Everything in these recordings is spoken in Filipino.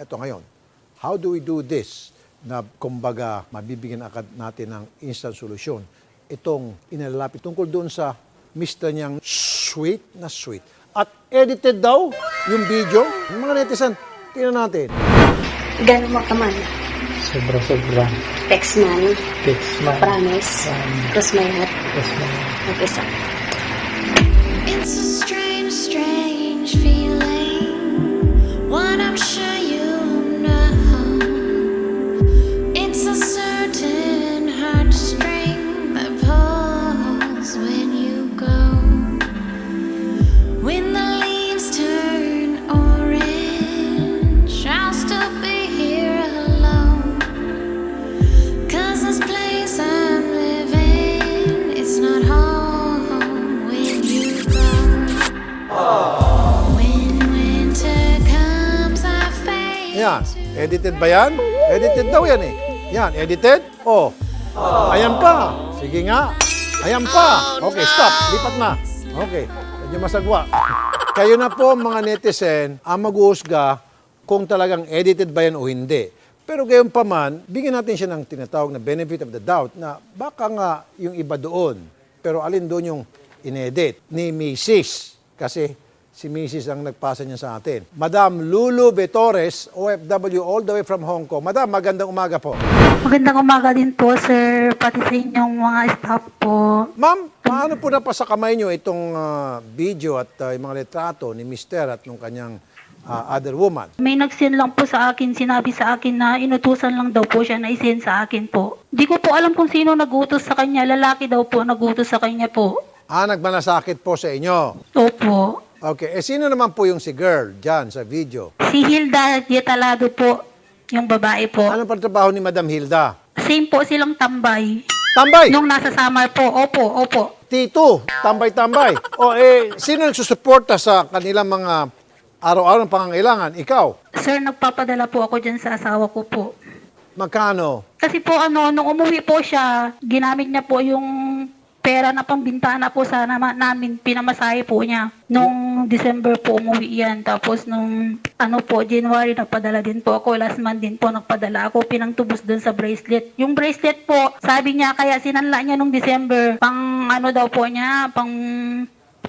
Ito ngayon, how do we do this na kumbaga mabibigyan agad natin ng instant solution? Itong inalalapit tungkol doon sa mister niyang sweet na sweet. At edited daw yung video. Yung mga netizen, tingnan natin. Gano'n mo ka man. Sobra-sobra. Text man. Text man. Promise. Cross my heart. Text man. Okay, sir. Edited ba yan? Edited daw yan eh. Yan, edited? Oh. Ayan pa. Sige nga. Ayan pa. Okay, stop. Lipat na. Okay. Medyo masagwa. Kayo na po mga netizen ang maghuhusga kung talagang edited ba yan o hindi. Pero gayon pa man, bigyan natin siya ng tinatawag na benefit of the doubt na baka nga yung iba doon. Pero alin doon yung inedit ni Mrs. Kasi si Mrs. ang nagpasa niya sa atin. Madam Lulu Betores, OFW all the way from Hong Kong. Madam, magandang umaga po. Magandang umaga din po, sir, pati sa inyong mga staff po. Ma'am, paano po napasa kamay niyo itong ah, video at ah, yung mga retrato ni Mr. at nung kanyang ah, other woman? May nag-send lang po sa akin, sinabi sa akin na inutusan lang daw po siya na isend sa akin po. Di ko po alam kung sino nagutos sa kanya, lalaki daw po nagutos sa kanya po. Ah, nagmanasakit po sa inyo. Opo. Okay, eh sino naman po yung si girl dyan sa video? Si Hilda Dietalado po, yung babae po. Ano pa trabaho ni Madam Hilda? Same po silang tambay. Tambay! Nung nasa summer po, opo, opo. Tito, tambay-tambay. o eh, sino nagsusuporta sa kanilang mga araw-araw ng pangangailangan? Ikaw. Sir, nagpapadala po ako dyan sa asawa ko po. Magkano? Kasi po ano, nung umuwi po siya, ginamit niya po yung pera na pambintana po sa nama, namin, pinamasahe po niya. Nung December po umuwi yan. Tapos nung ano po, January nagpadala din po ako. Last month din po nagpadala ako. Pinangtubos dun sa bracelet. Yung bracelet po, sabi niya kaya sinanla niya nung December. Pang ano daw po niya, pang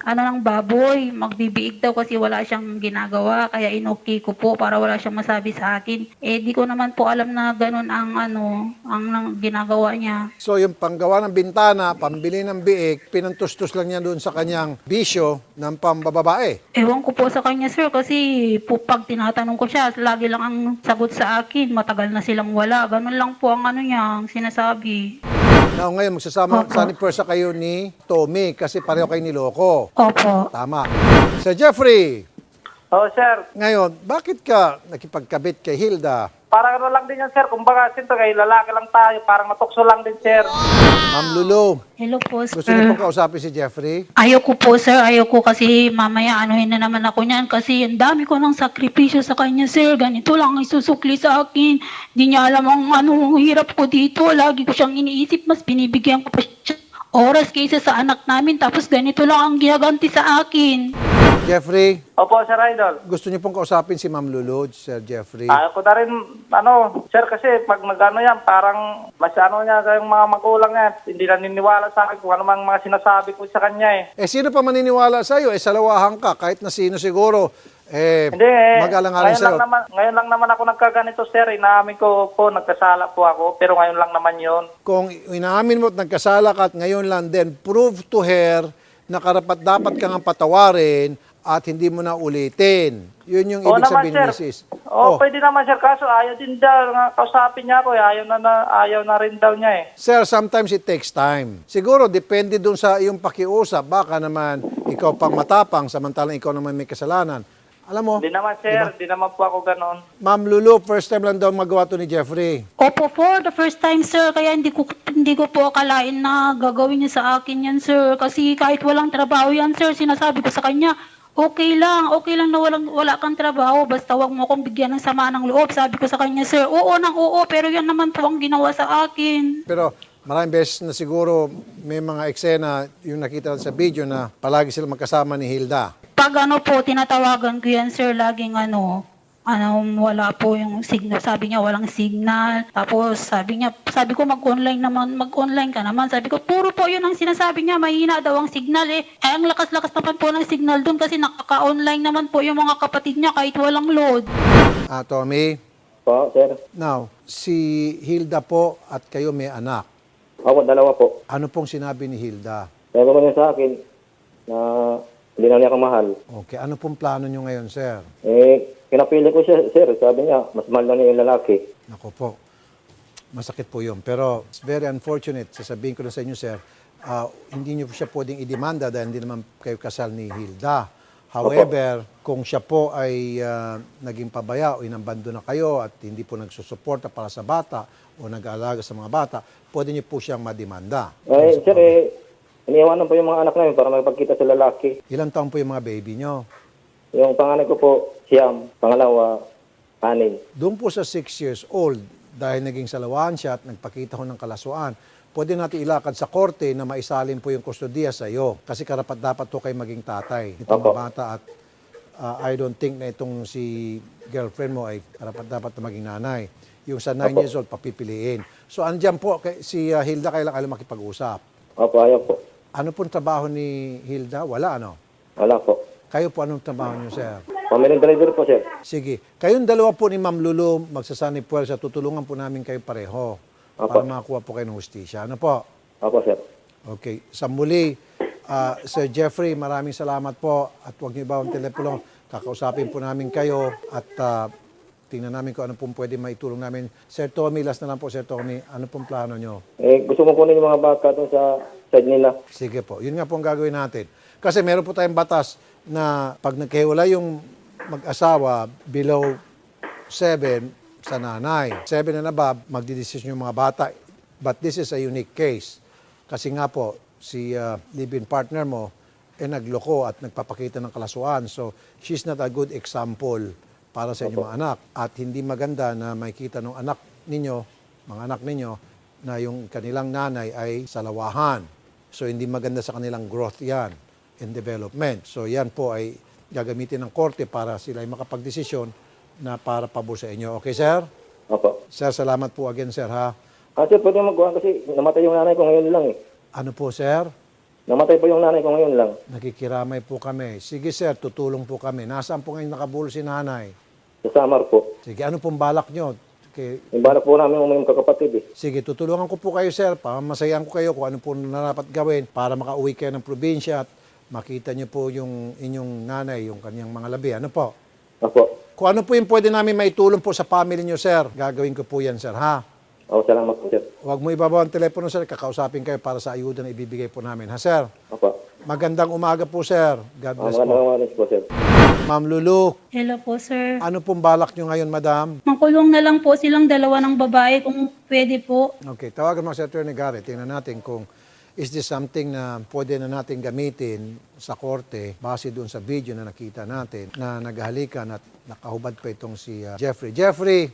ano ng baboy, magbibiig daw kasi wala siyang ginagawa, kaya inuki ko po para wala siyang masabi sa akin. Eh, di ko naman po alam na ganun ang ano, ang nang ginagawa niya. So yung panggawa ng bintana, pambili ng biik, pinantustos lang niya doon sa kanyang bisyo ng pambababae. Ewan ko po sa kanya, sir, kasi po pag tinatanong ko siya, lagi lang ang sagot sa akin, matagal na silang wala. Ganun lang po ang ano niya, ang sinasabi. Now ngayon, magsasama Opo. sunny persa kayo ni Tommy kasi pareho kayo niloko. Opo. Tama. Sir Jeffrey, Oo, sir. ngayon, bakit ka nakipagkabit kay Hilda? Parang ano lang din yan, sir. Kumbaga, sinto kayo, lalaki lang tayo. Parang matukso lang din, sir. Ma'am Lulu, Hello po, sir. gusto niyo pong kausapin si Jeffrey? Ayoko po sir, ayoko kasi mamaya anuhin na naman ako niyan kasi ang dami ko ng sakripisyo sa kanya sir. Ganito lang ang isusukli sa akin. Di niya alam ang ano, hirap ko dito. Lagi ko siyang iniisip, mas binibigyan ko pa siya oras kaysa sa anak namin. Tapos ganito lang ang ginaganti sa akin. Jeffrey, Opo, sir Idol. gusto niyo pong kausapin si Ma'am Lulu, Sir Jeffrey? Ayaw ko na rin, ano, sir, kasi pag magano yan, parang mas ano niya, kayong mga magulang niya, hindi na niniwala sa akin kung ano mang mga sinasabi ko sa kanya eh. Eh, sino pa maniniwala sa iyo? Eh, salawahan ka. Kahit na sino siguro, eh, Hindi eh, mag-alangalan ngayon sa'yo. lang, naman, ngayon lang naman ako nagkaganito, sir. Inaamin ko po, nagkasala po ako, pero ngayon lang naman yon. Kung inaamin mo at nagkasala ka at ngayon lang, then prove to her na karapat dapat kang ang patawarin at hindi mo na ulitin. Yun yung Oo ibig naman, sabihin, sir. Mrs. Oo, pwede naman, sir. Kaso ayaw din daw. nga, Kausapin niya ako, eh. ayaw na, na, ayaw na rin daw niya eh. Sir, sometimes it takes time. Siguro, depende dun sa iyong pakiusap. Baka naman ikaw pang matapang, samantalang ikaw naman may kasalanan. Alam mo, Hindi naman, sir. Hindi naman po ako ganon. Ma'am Lulu, first time lang daw magawa to ni Jeffrey. Opo, for the first time, sir. Kaya hindi ko, hindi ko po akalain na gagawin niya sa akin yan, sir. Kasi kahit walang trabaho yan, sir, sinasabi ko sa kanya, okay lang, okay lang na walang, wala kang trabaho. Basta wag mo akong bigyan ng sama ng loob. Sabi ko sa kanya, sir, oo nang oo, pero yan naman po ang ginawa sa akin. Pero maraming beses na siguro may mga eksena yung nakita sa video na palagi sila magkasama ni Hilda. Pag ano po, tinatawagan ko yan, sir, laging ano, ano, wala po yung signal. Sabi niya, walang signal. Tapos, sabi niya, sabi ko, mag-online naman, mag-online ka naman. Sabi ko, puro po yun ang sinasabi niya, mahina daw ang signal eh. Eh, ang lakas-lakas naman po ng signal doon kasi nakaka-online naman po yung mga kapatid niya kahit walang load. Ah, Tommy, Po, sir. now, si Hilda po at kayo may anak. Ako, dalawa po. Ano pong sinabi ni Hilda? Sabi ko niya sa akin na hindi na niya ako mahal. Okay, ano pong plano nyo ngayon, sir? Eh, pinapili ko siya, sir. Sabi niya, mas mahal na niya yung lalaki. Nako po, masakit po yun. Pero it's very unfortunate, sasabihin ko na sa inyo, sir, ah, hindi nyo siya pwedeng idemanda dahil hindi naman kayo kasal ni Hilda. However, kung siya po ay ah, naging pabaya o inambando na kayo at hindi po nagsusuporta para sa bata o nag-aalaga sa mga bata, pwede niyo po siyang mademanda. Eh, sir, eh, iniiwanan po yung mga anak namin para magpagkita sa lalaki. Ilang taon po yung mga baby nyo? Yung panganay ko po, siyam. Pangalawa, anin. Doon po sa 6 years old, dahil naging salawaan siya at nagpakita ho ng kalasuan, pwede natin ilakad sa korte na maisalin po yung kustodiya sa iyo. Kasi karapat dapat to kayo maging tatay. Itong Opo. bata at uh, I don't think na itong si girlfriend mo ay karapat dapat na maging nanay. Yung sa 9 years old, papipiliin. So andyan po, kay, si uh, Hilda kailan kayo makipag-usap. Opo, ayaw po. Ano pong trabaho ni Hilda? Wala ano? Wala po. Kayo po anong trabaho niyo, sir? Pamilyang driver po, sir. Sige. Kayong dalawa po ni Ma'am Lulu, magsasanib po sa tutulungan po namin kayo pareho para Opo. makakuha po kayo ng hustisya. Ano po? Opo, sir. Okay. Sa muli, ah, Sir Jeffrey, maraming salamat po at huwag niyo ba ang telepono. Kakausapin po namin kayo at ah, tingnan namin kung ano pong pwede maitulong namin. Sir Tommy, last na lang po, Sir Tommy. Ano pong plano nyo? Eh, gusto mo kunin yung mga bata doon sa side nila. Sige po. Yun nga po ang gagawin natin. Kasi meron po tayong batas na pag nagkahiwala yung mag-asawa below 7 sa nanay. 7 and above, magdidesisyon yung mga bata. But this is a unique case. Kasi nga po, si uh, live-in partner mo, eh nagloko at nagpapakita ng kalasuan. So, she's not a good example para sa inyong mga anak. At hindi maganda na makita ng anak ninyo, mga anak ninyo, na yung kanilang nanay ay salawahan. So, hindi maganda sa kanilang growth yan and development. So, yan po ay gagamitin ng korte para sila ay makapagdesisyon na para pabor sa inyo. Okay, sir? Opo. Sir, salamat po again, sir, ha? Ah, sir, pwede magkuhan kasi namatay yung nanay ko ngayon lang eh. Ano po, sir? Namatay po yung nanay ko ngayon lang. Nakikiramay po kami. Sige, sir, tutulong po kami. Nasaan po ngayon nakabul si nanay? Sa Samar po. Sige, ano pong balak nyo? Okay. Yung balak po namin umayong kakapatid eh. Sige, tutulungan ko po kayo, sir. Pamasayan ko kayo kung ano po na dapat gawin para makauwi kayo ng probinsya at makita niyo po yung inyong nanay, yung kanyang mga labi. Ano po? Opo. Kung ano po yung pwede namin maitulong po sa family niyo, sir, gagawin ko po yan, sir, ha? Opo, salamat po, sir. Huwag mo ibabaw ang telepono, sir. Kakausapin kayo para sa ayuda na ibibigay po namin, ha, sir? Opo. Magandang umaga po, sir. God Ah, bless magandang po. umalis po, sir. Ma'am Lulu, Hello po, sir. ano pong balak nyo ngayon, madam? Makulong na lang po silang dalawa ng babae kung pwede po. Okay, tawagan mo si Attorney Garrett. Tingnan natin kung is this something na pwede na natin gamitin sa korte base doon sa video na nakita natin na naghahalikan at nakahubad pa itong si uh, Jeffrey. Jeffrey,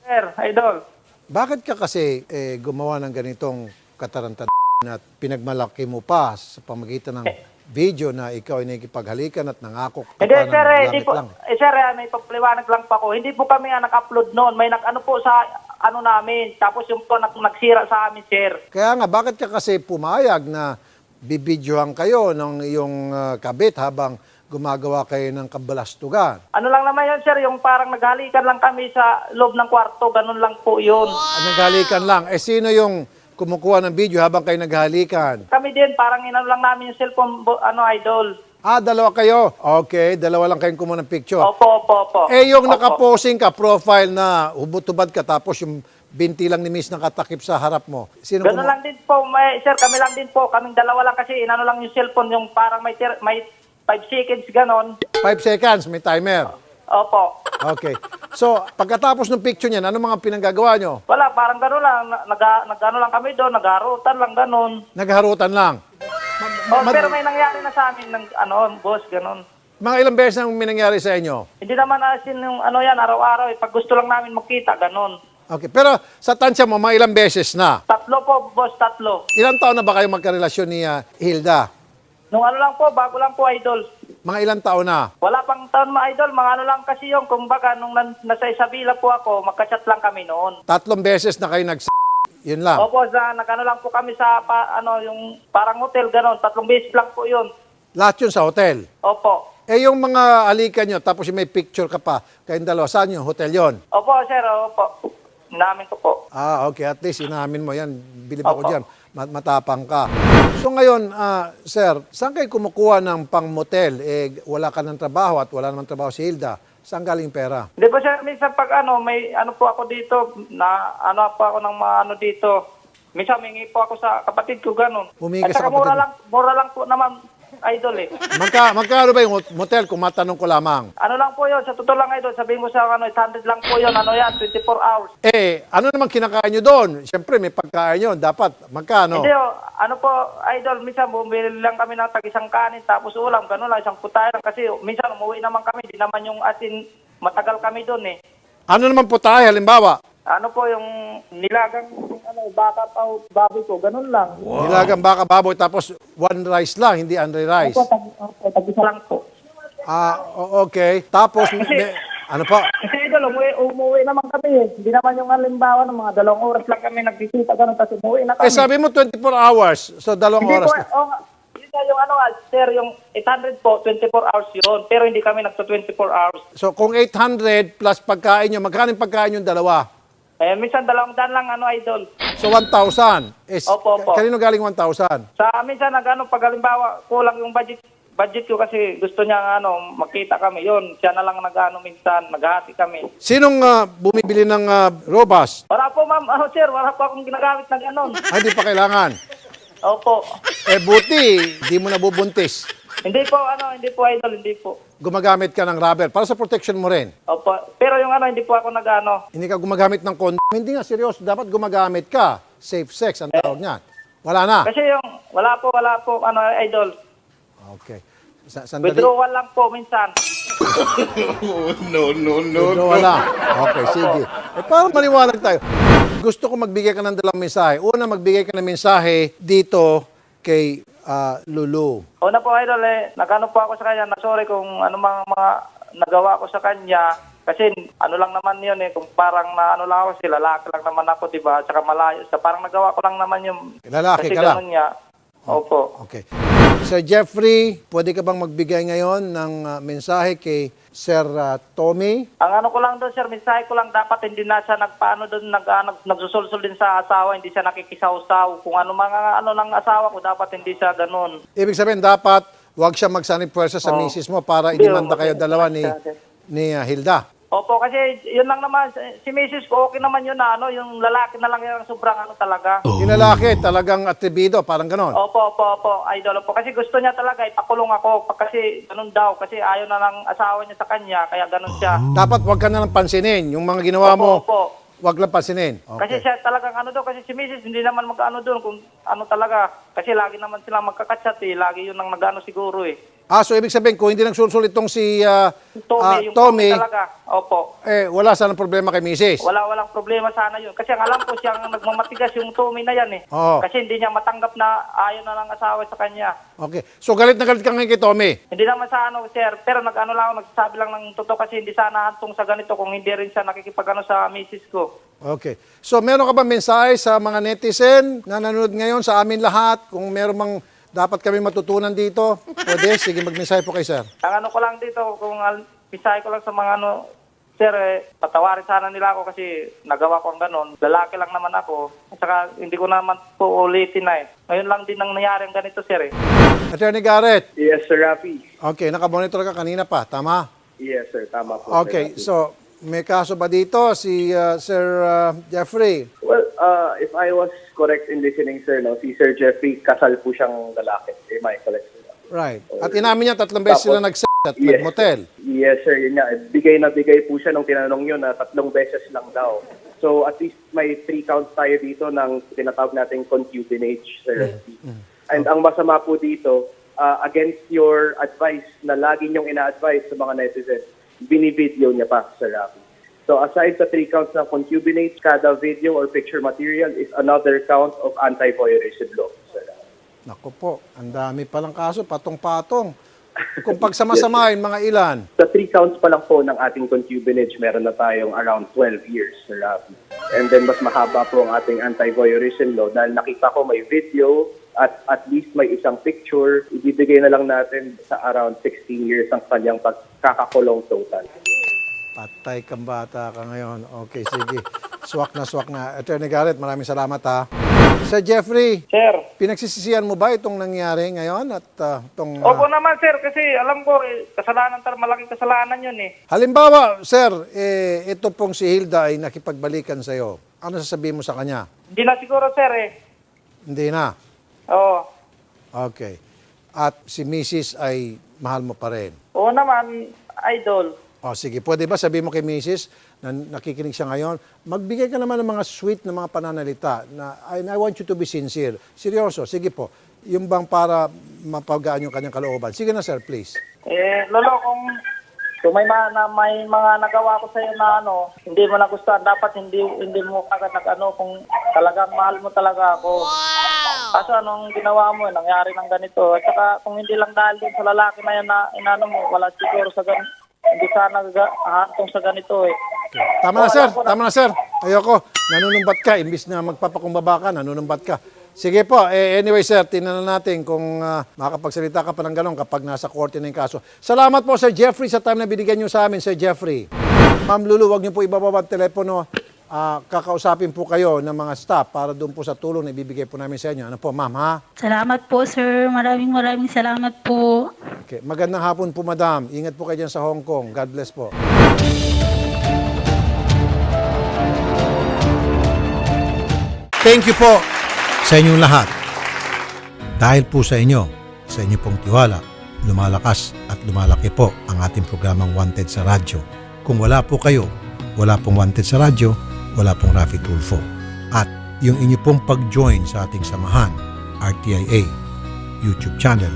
Sir, idol. bakit ka kasi eh, gumawa ng ganitong katarantad at pinagmalaki mo pa sa pamagitan ng video na ikaw ay nakikipaghalikan at nangako ka Hindi, pa ng sir, eh, hindi po, lang? eh, sir, eh, may pagliwanag lang pa ko. Hindi po kami ang nag-upload noon. May nag, ano po sa, ano namin. Tapos yung po nag, nagsira sa amin, sir. Kaya nga, bakit ka kasi pumayag na bibidyohan kayo ng iyong ah, kabit habang gumagawa kayo ng kabalastugan? Ano lang naman yun, sir, yung parang naghalikan lang kami sa loob ng kwarto. Ganun lang po yun. Ah, Naghalikan lang. Eh, sino yung kumukuha ng video habang kayo naghalikan? Kami din, parang inano lang namin yung cellphone, bo- ano, idol. Ah, dalawa kayo. Okay, dalawa lang kayong kumuha ng picture. Opo, opo, opo. Eh, yung Opo. nakaposing ka, profile na hubot-tubad ka, tapos yung binti lang ni Miss nakatakip sa harap mo. Sino Ganun kumu- lang din po, may, sir, kami lang din po. Kaming dalawa lang kasi inano lang yung cellphone, yung parang may, tir- may 5 seconds, ganon. Five seconds, may timer. Opo. Okay. So, pagkatapos ng picture niyan, ano mga pinanggagawa nyo? Wala, parang gano'n lang. Nag, nag, ano lang kami doon, nagarutan lang gano'n. Nagharutan lang. Oh, pero may nangyari na sa amin ng ano, boss, gano'n. Mga ilang beses nang may nangyari sa inyo? Hindi naman asin yung ano yan, araw-araw. Eh. Pag gusto lang namin magkita, gano'n. Okay, pero sa tansya mo, mga ilang beses na. Tatlo po, boss, tatlo. Ilang taon na ba kayo magkarelasyon ni ah, Hilda? Nung ano lang po, bago lang po, idol. Mga ilang taon na? Wala pang taon ma idol, mga ano lang kasi yung, kumbaga, nung nan- nasa Isabela po ako, magka-chat lang kami noon. Tatlong beses na kayo nag Yun lang. Opo, sa, nagano lang po kami sa, pa, ano, yung parang hotel, ganon. Tatlong beses lang po yun. Lahat yun sa hotel. Opo. Eh yung mga alikan nyo, tapos yung may picture ka pa, kayong dalawa, saan yung hotel yon? Opo, sir, opo. Namin ko po. Ah, okay. At least inamin mo yan. Bilib ako Opo. dyan. Mat- matapang ka. So ngayon, ah, sir, saan kayo kumukuha ng pang-motel? Eh, wala ka ng trabaho at wala naman trabaho si Hilda. Saan galing pera? Hindi po sir, minsan pag ano, may ano po ako dito, na ano po ako ng mga ano dito. Minsan mingi po ako sa kapatid ko, ganun. Humingi At sa saka mura kapatid mo? lang, mura lang po naman, idol eh. Magka, magkano ba yung motel kung matanong ko lamang? Ano lang po yun, sa totoo lang idol, sabihin mo sa ano, 800 lang po yun, ano yan, 24 hours. Eh, ano naman kinakain nyo doon? Siyempre, may pagkain yun. Dapat, magkano? Hindi oh, ano po, idol, minsan bumili lang kami ng tag-isang kanin, tapos ulam, ganun lang, isang putay lang. Kasi minsan umuwi naman kami, di naman yung atin, matagal kami doon eh. Ano naman po tayo, halimbawa? Ano po yung nilagang ano, baka pa baboy ko, ganun lang. Nilagang baka baboy tapos one rice lang, hindi andre rice. Opo, tag, opo, tag-isa lang po. Ah, o- okay. Tapos, may- ano pa? Kasi idol, umuwi, umuwi naman kami eh. Hindi naman yung halimbawa ng mga dalawang oras lang kami nagbisita, ganun, tapos umuwi na Eh, kami. sabi mo 24 hours. So, dalawang hindi oras po, na. oh, yun nga yung ano, ah, sir, yung 800 po, 24 hours yun. Pero hindi kami nagto 24 hours. So, kung 800 plus pagkain nyo, magkano yung pagkain yung dalawa? Eh, minsan dalawang daan lang, ano, idol. So, 1,000. Eh, Opo, opo. Kanino galing 1,000? Sa minsan, nag, ano, pag halimbawa, kulang yung budget, budget ko kasi gusto niya, ano, makita kami. Yun, siya na lang nag-ano minsan, naghati kami. Sinong ah, bumibili ng ah, robust? Wala po, ma'am, ano, sir, wala po akong ginagamit na gano'n. Ay, di pa kailangan. Opo. Eh, buti, di mo nabubuntis. Hindi po, ano, hindi po, idol, hindi po. Gumagamit ka ng rubber para sa protection mo rin. Opo. Pero yung ano, hindi po ako nag-ano. Hindi ka gumagamit ng condom. Hindi nga, seryoso. Dapat gumagamit ka. Safe sex, ang tawag niyan. Wala na. Kasi yung, wala po, wala po, ano, idol. Okay. Sa sandali. Withdrawal lang po minsan. Withdraw lang. Okay, sige. Eh, para maliwanag tayo. Gusto ko magbigay ka ng dalawang mensahe. Una, magbigay ka ng mensahe dito kay ah, Lulu. Una po, idol, eh, nagano po ako sa kanya, na sorry kung ano mga, mga nagawa ko sa kanya. Kasi ano lang naman yun eh, kung parang na ano lang ako, si lalaki lang naman ako, di ba? Tsaka malayo. Sa parang nagawa ko lang naman yung... Lalaki kasi ka lang. niya. Opo. Okay. Sir Jeffrey, pwede ka bang magbigay ngayon ng ah, mensahe kay Sir ah, Tommy? Ang ano ko lang doon, sir, mensahe ko lang dapat hindi na siya nagpaano doon, nag, ah, nag, nagsusulsul din sa asawa, hindi siya nakikisaw-saw. Kung ano mga ano ng asawa ko, dapat hindi siya ganun. Ibig sabihin, dapat wag siya magsanib puwersa sa Oo. misis mo para Hindi, idemanda kayo dalawa ni, ni ah, Hilda. Opo, kasi yun lang naman, si Mrs. ko, okay naman yun na ano, yung lalaki na lang yung sobrang ano talaga. Yung lalaki, talagang atrebido, parang ganon. Opo, opo, opo, idol po. Kasi gusto niya talaga, ipakulong ako. Kasi ganun daw, kasi ayaw na ng asawa niya sa kanya, kaya ganun siya. Dapat wag ka na lang pansinin. Yung mga ginawa Opo, mo, opo. wag lang pansinin. Kasi siya talagang ano daw, kasi si Mrs. hindi naman mag-ano doon kung ano talaga. Kasi lagi naman sila magkakatsat eh, lagi yun ang nag-ano siguro eh. Ah, so ibig sabihin, kung hindi nagsusul itong si ah, Tommy, ah, yung Tommy, talaga. Opo. eh, wala sanang problema kay misis. Wala walang problema sana yun. Kasi ang alam ko siyang nagmamatigas yung Tommy na yan eh. Oo. Kasi hindi niya matanggap na ayaw na ng asawa sa kanya. Okay. So galit na galit ka ngayon kay Tommy. Hindi naman sa ano, sir. Pero nag-ano lang ako, nagsasabi lang ng totoo kasi hindi sana hantong sa ganito kung hindi rin siya nakikipag-ano sa misis ko. Okay. So meron ka ba mensahe sa mga netizen na nanonood ngayon sa amin lahat? Kung meron mang dapat kami matutunan dito, pwede. Sige, magmensahe po kay sir. Ang ano ko lang dito, kung al- pisahe ko lang sa mga ano, sir, eh, patawarin sana nila ako kasi nagawa ko ang ganon. Lalaki lang naman ako. At saka hindi ko naman po ulitin na eh. Ngayon lang din ang nangyari ang ganito, sir eh. Attorney Garrett. Yes, Sir Rafi. Okay, nakamonitor ka kanina pa. Tama? Yes, sir. Tama po. Okay, Sir Rafi. so may kaso ba dito si uh, Sir uh, Jeffrey? Well, uh, if I was correct in listening, sir, no, si Sir Jeffrey, kasal po siyang lalaki. Am I correct, sir? Right. At inamin niya tatlong beses Tapos- sila nag at Yes. nag-motel. Yes, sir. Yun nga. Bigay na bigay po siya nung tinanong yun na tatlong beses lang daw. So, at least may three counts tayo dito ng tinatawag nating concubinage, Sir Rafi. And ang masama po dito, uh, against your advice na lagi niyong ina-advise sa mga netizens, binivideo niya pa, Sir Rafi. So aside sa three counts ng concubinage, kada video or picture material is another count of anti-voyeurism law, Sir. Naku po, ang dami palang kaso, patong-patong. Kung pagsamasamahin, mga ilan? Sa three counts pa lang po ng ating concubinage, meron na tayong around 12 years, Sir Rafi. And then mas mahaba po ang ating anti-voyeurism law dahil nakita ko may video at at least may isang picture, ibibigay na lang natin sa around 16 years ang kanyang pagkakakulong total. Patay kang bata ka ngayon. Okay, sige. Swak na swak na. Attorney Garrett, maraming salamat ha. Sir Jeffrey, Sir, pinagsisisihan mo ba itong nangyari ngayon at ah, itong... ah, opo naman sir kasi alam ko eh, kasalanan tar malaking kasalanan yun eh. halimbawa, sir, eh, ito pong si Hilda ay nakipagbalikan sa'yo. Ano sasabihin mo sa kanya? Hindi na siguro sir eh. Hindi na. Oo. Okay. At si Mrs. ay mahal mo pa rin. Oo naman, idol. O sige, pwede ba sabihin mo kay Mrs. na nakikinig siya ngayon, magbigay ka naman ng mga sweet na mga pananalita na and I want you to be sincere. Seryoso, sige po. Yung bang para mapagaan yung kanyang kalooban. Sige na sir, please. Eh, lolo, kung, kung may, ma, na, may mga nagawa ko sa'yo na ano, hindi mo nagustuhan, dapat hindi hindi mo agad nag ano, kung talagang mahal mo talaga ako. Kaso anong ginawa mo, nangyari ng ganito. At saka kung hindi lang dahil din sa lalaki na yan na inano mo, wala siguro sa gan hindi sana hantong sa ganito eh. Tama na sir, tama na sir. Ayoko, nanunumbat ka, imbis na magpapakumbaba ka, nanunumbat ka. Sige po, eh, anyway sir, tinan na natin kung ah, makakapagsalita ka pa ng gano'n kapag nasa korte na yung kaso. Salamat po Sir Jeffrey sa time na binigyan niyo sa amin, Sir Jeffrey. Ma'am Lulu, wag niyo po ibababa ang telepono. Ah, kakausapin po kayo ng mga staff para doon po sa tulong na ibibigay po namin sa inyo. Ano po, ma'am, ha? Salamat po, sir. Maraming maraming salamat po. Okay. Magandang hapon po, madam. Ingat po kayo dyan sa Hong Kong. God bless po. Thank you po sa inyong lahat. Dahil po sa inyo, sa inyo pong tiwala, lumalakas at lumalaki po ang ating programang Wanted sa Radyo. Kung wala po kayo, wala pong Wanted sa Radyo, wala pong Rafi Tulfo. At yung inyo pong pag-join sa ating samahan, RTIA, YouTube channel,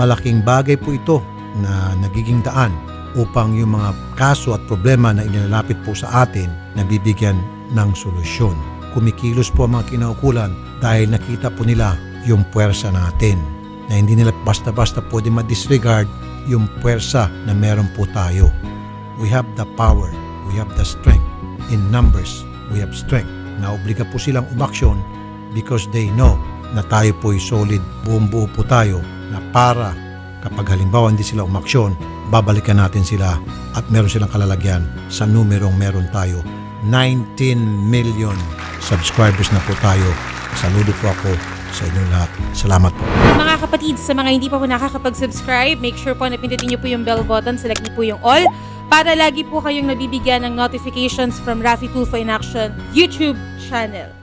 malaking bagay po ito na nagiging daan upang yung mga kaso at problema na inilalapit po sa atin nabibigyan ng solusyon. Kumikilos po ang mga kinaukulan dahil nakita po nila yung puwersa natin na hindi nila basta-basta pwede ma-disregard yung puwersa na meron po tayo. We have the power, we have the strength. In numbers, we have strength. Naobliga po silang umaksyon because they know na tayo po'y solid, buong buo po tayo na para kapag halimbawa hindi sila umaksyon, babalikan natin sila at meron silang kalalagyan sa numerong meron tayo. 19 million subscribers na po tayo. Saludo po ako sa inyong lahat. Salamat po. Mga kapatid, sa mga hindi pa po nakakapag-subscribe, make sure po na pindutin niyo po yung bell button, select niyo po yung all para lagi po kayong nabibigyan ng notifications from Rafi Tulfo in Action YouTube channel.